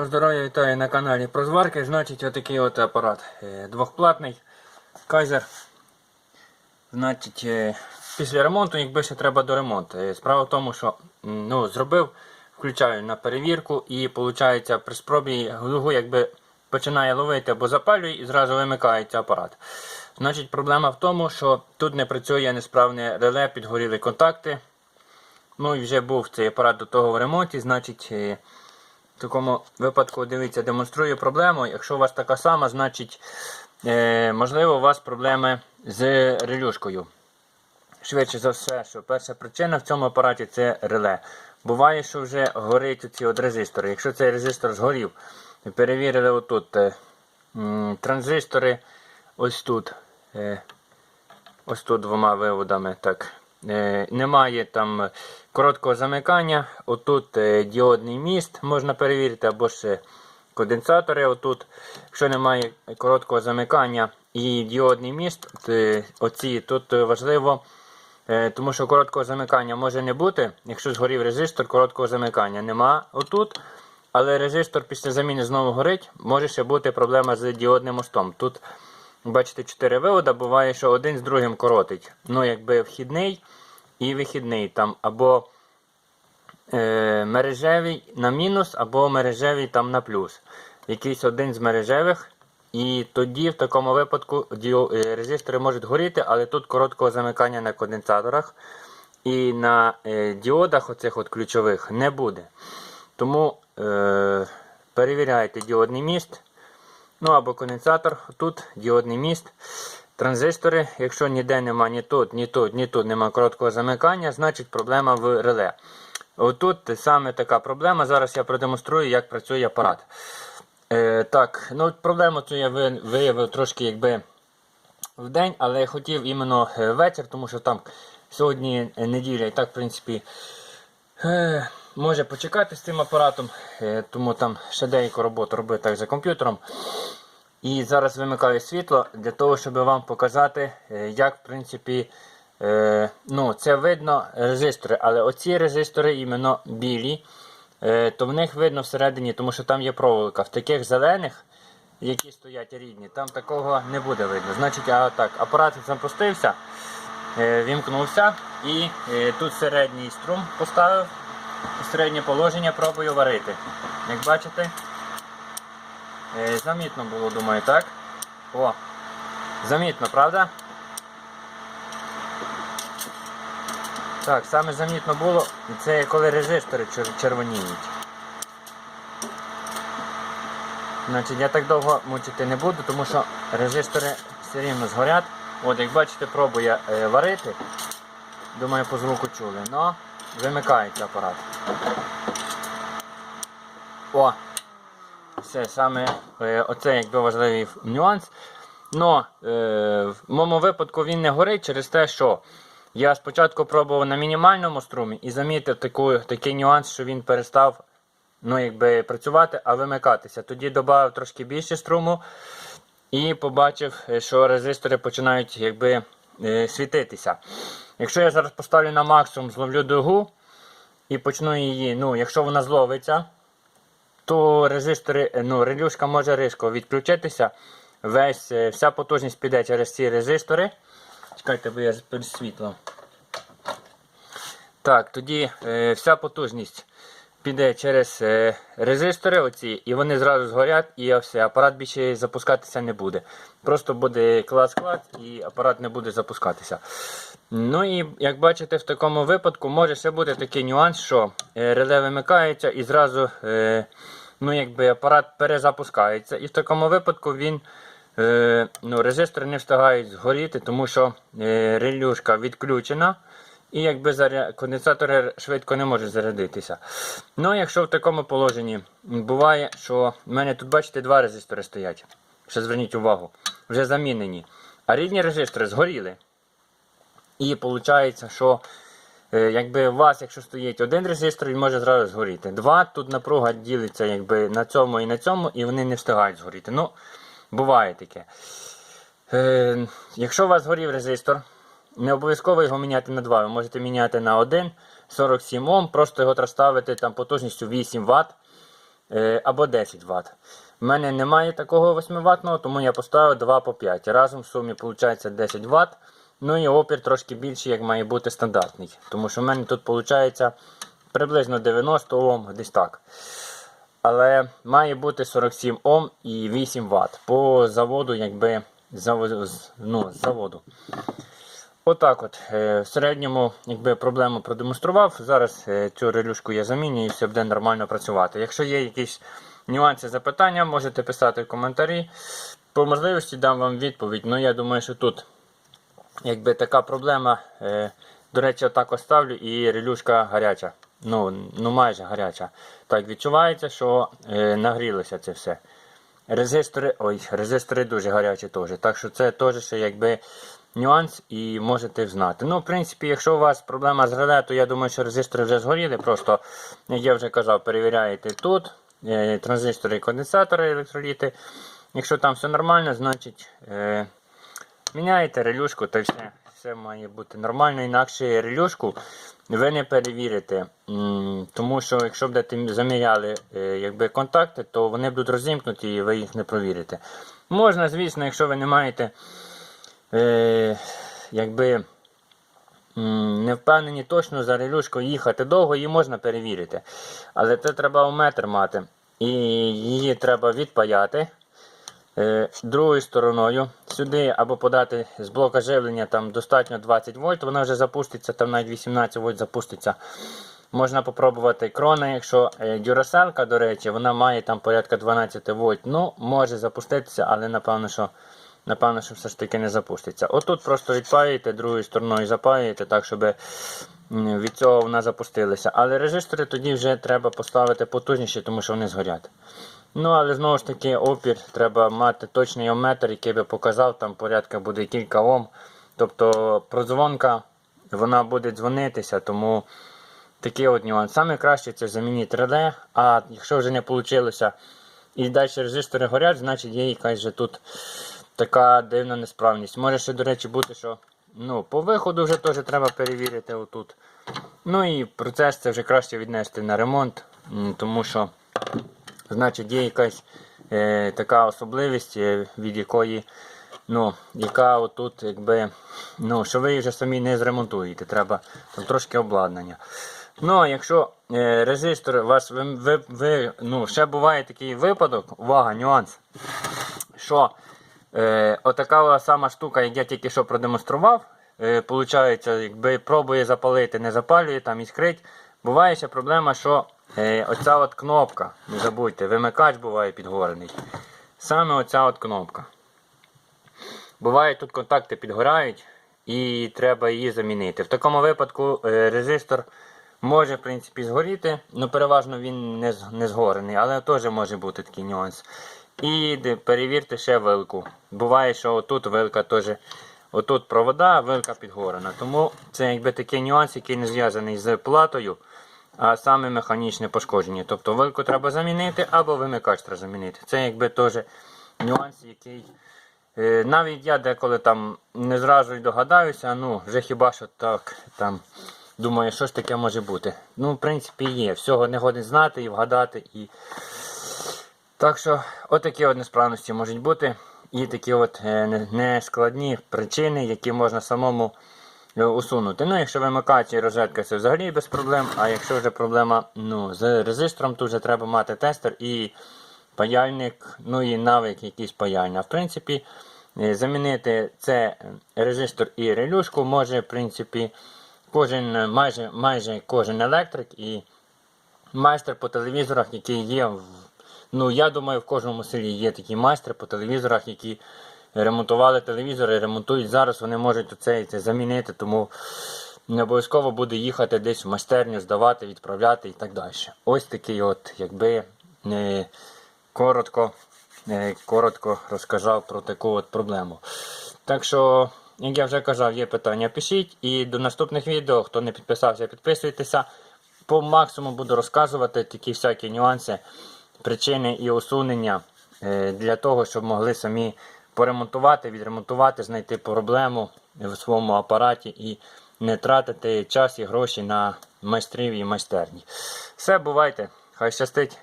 Доброго здоров'я, вітаю на каналі про зварки. Значить, отакий от апарат е, двохплатний Кайзер. Значить, е, після ремонту, якби ще треба до ремонту. Е, Справа в тому, що ну, зробив, включаю на перевірку і виходить при спробі глугу якби починає ловити або запалює і зразу вимикається апарат. Значить, проблема в тому, що тут не працює несправне реле, підгоріли контакти. Ну і вже був цей апарат до того в ремонті, значить. В такому випадку, дивіться, демонструю проблему. Якщо у вас така сама, значить, е, можливо, у вас проблеми з релюшкою. Швидше за все, що перша причина в цьому апараті це реле. Буває, що вже горить оці от резистори. Якщо цей резистор згорів, перевірили отут е, транзистори ось тут. Е, ось тут двома виводами. так. Е, немає там короткого замикання. Отут е, діодний міст можна перевірити, або ще конденсатори. Отут. Якщо немає короткого замикання і діодний міст, оці тут важливо. е, Тому що короткого замикання може не бути. Якщо згорів резистор, короткого замикання нема отут. Але резистор після заміни знову горить, може ще бути проблема з діодним мостом. Тут, бачите, 4 вивода, буває, що один з другим коротить. Ну, якби вхідний і вихідний. Там або е, мережевий на мінус, або мережевий там на плюс. Якийсь один з мережевих. І тоді в такому випадку е, резистори можуть горіти, але тут короткого замикання на конденсаторах і на е, діодах оцих от ключових не буде. Тому е, перевіряйте діодний міст. Ну або конденсатор. Тут діодний міст. Транзистори, якщо ніде нема ні тут, ні тут, ні тут нема короткого замикання, значить проблема в реле. Отут саме така проблема. Зараз я продемонструю, як працює апарат. Е, так, ну проблему цю я виявив трошки якби в день, але я хотів іменно е, вечір, тому що там сьогодні неділя і так, в принципі, може почекати з цим апаратом, е, тому там ще деяку роботу робив так за комп'ютером. І зараз вимикаю світло для того, щоб вам показати, е, як в принципі, е, ну, це видно резистори, але оці резистори іменно білі, е, то в них видно всередині, тому що там є проволока. В таких зелених, які стоять рідні, там такого не буде видно. Значить, а так, апарат запустився, е, вімкнувся і е, тут середній струм поставив, середнє положення пробую варити. Як бачите, Е, Замітно було, думаю, так? О, замітно, правда? Так, саме замітно було, це коли резистори червоніють. Значить, я так довго мучити не буду, тому що резистори все рівно згорять. От, як бачите, пробує е, варити. Думаю, по звуку чули. Но вимикається апарат. О! Це саме е, оце якби важливий нюанс. Но е, в моєму випадку він не горить через те, що я спочатку пробував на мінімальному струмі і замітив таку, такий нюанс, що він перестав ну, якби, працювати, а вимикатися. Тоді додав трошки більше струму і побачив, е, що резистори починають якби, е, світитися. Якщо я зараз поставлю на максимум, зловлю дугу і почну її, ну, якщо вона зловиться, то резистори, е, ну, релюшка може різко відключитися. Весь, вся потужність піде через ці резистори. Чекайте, бо я перед світлом. Так, тоді е, вся потужність піде через е, резистори оці, і вони зразу згорять, і все, апарат більше запускатися не буде. Просто буде клас-клас і апарат не буде запускатися. Ну і як бачите, в такому випадку може ще бути такий нюанс, що е, реле вимикається і зразу е, ну, якби апарат перезапускається. І в такому випадку він ну, резистори не встигають згоріти, тому що релюшка відключена. І якби заря... конденсатори швидко не можуть зарядитися. Ну, якщо в такому положенні буває, що в мене тут, бачите, два резистори стоять. Ще зверніть увагу, вже замінені. А рідні резистори згоріли. І виходить, що е, якби у вас, якщо стоїть один резистор, він може зразу згоріти. Два, тут напруга ділиться якби, на цьому і на цьому, і вони не встигають згоріти. Ну, буває таке. Е, якщо у вас згорів резистор, не обов'язково його міняти на 2. Ви можете міняти на 1, 47 Ом, просто його ставити там потужністю 8 Вт. е, або 10 Вт. У мене немає такого 8 ватного, тому я поставив 2 по 5. Разом в сумі виходить 10 Вт. Ну і опір трошки більший, як має бути стандартний. Тому що в мене тут виходить приблизно 90 Ом, десь так. Але має бути 47 Ом і 8 Вт. По заводу, якби ну, заводу. Отак от. Е, В середньому, якби проблему продемонстрував. Зараз е, цю релюшку я заміню і все буде нормально працювати. Якщо є якісь нюанси, запитання, можете писати в коментарі. По можливості дам вам відповідь. Ну я думаю, що тут якби така проблема. Е, До речі, отак оставлю і релюшка гаряча. Ну, ну майже гаряча. Так відчувається, що нагрілося це все. Резистори, ой, резистори дуже гарячі теж. Так що це теж ще якби нюанс і можете знати. Ну, в принципі, якщо у вас проблема з реле, то я думаю, що резистори вже згоріли. Просто, як я вже казав, перевіряєте тут е, транзистори і конденсатори, електроліти. Якщо там все нормально, значить е, міняєте релюшку та все. Все має бути нормально, інакше релюшку ви не перевірите. Тому що якщо будете заміряли е, якби, контакти, то вони будуть розімкнуті і ви їх не провірите. Можна, звісно, якщо ви не маєте е, якби, не впевнені точно за релюшкою їхати довго, її можна перевірити. Але це треба у метр мати. І її треба відпаяти. Е, Другою стороною сюди або подати з блока живлення там достатньо 20 вольт, вона вже запуститься, там навіть 18 вольт запуститься. Можна попробувати крона, якщо дюраселка, до речі, вона має там порядка 12 вольт. Ну, може запуститися, але напевно, що напевно, що все ж таки не запуститься. Отут просто відпаюєте, другою стороною запаюєте, так, щоб від цього вона запустилася. Але резистори тоді вже треба поставити потужніші, тому що вони згорять. Ну, але знову ж таки, опір треба мати точний омметр, який би показав, там порядка буде кілька Ом. Тобто продзвонка вона буде дзвонитися, тому такий от нюанс. Саме краще це замінити реле, а якщо вже не вийшло і далі резистори горять, значить є якась же тут така дивна несправність. Може ще, до речі, бути, що ну, по виходу вже теж треба перевірити отут. Ну і процес це вже краще віднести на ремонт, тому що значить є якась е, така особливість, е, від якої, ну, яка отут, якби, ну, що ви вже самі не зремонтуєте, треба там трошки обладнання. Ну, а якщо е, резистор вас ви, ви, ви, ну, ще буває такий випадок, увага, нюанс, що отака сама штука, як я тільки що продемонстрував, е, получається, якби пробує запалити, не запалює, там іскрить. Буває ще проблема, що е, оця от кнопка, не забудьте, вимикач буває підгорений. Саме оця от кнопка. Буває, тут контакти підгорають і треба її замінити. В такому випадку е, резистор може в принципі згоріти, але переважно він не згорений, але теж може бути такий нюанс. І перевірте ще вилку. Буває, що отут вилка теж. Отут провода, вилка підгорена. Тому це якби такий нюанс, який не зв'язаний з платою, а саме механічне пошкодження. Тобто вилку треба замінити або вимикач треба замінити. Це якби теж нюанс, який е, навіть я деколи там не зразу й догадаюся, ну вже хіба що так там думаю, що ж таке може бути. Ну, в принципі, є. Всього не годин знати і вгадати. І... Так що, отакі от несправності можуть бути. І такі от е, нескладні причини, які можна самому е, усунути. Ну, якщо вимикач і розетка, це взагалі без проблем. А якщо вже проблема ну, з резистором, то вже треба мати тестер і паяльник, ну і навик якийсь паяльня. В принципі, е, замінити це резистор і релюшку може, в принципі, кожен, майже, майже кожен електрик і майстер по телевізорах, який є в. Ну, я думаю, в кожному селі є такі майстри по телевізорах, які ремонтували телевізори, ремонтують зараз, вони можуть оце це замінити, тому не обов'язково буде їхати десь в майстерню, здавати, відправляти і так далі. Ось такий от, якби е, коротко, е, коротко розказав про таку от проблему. Так що, як я вже казав, є питання, пишіть. І до наступних відео, хто не підписався, підписуйтеся. По максимуму буду розказувати такі всякі нюанси, причини і усунення е, для того, щоб могли самі поремонтувати, відремонтувати, знайти проблему в своєму апараті і не тратити час і гроші на майстрів і майстерні. Все, бувайте, хай щастить.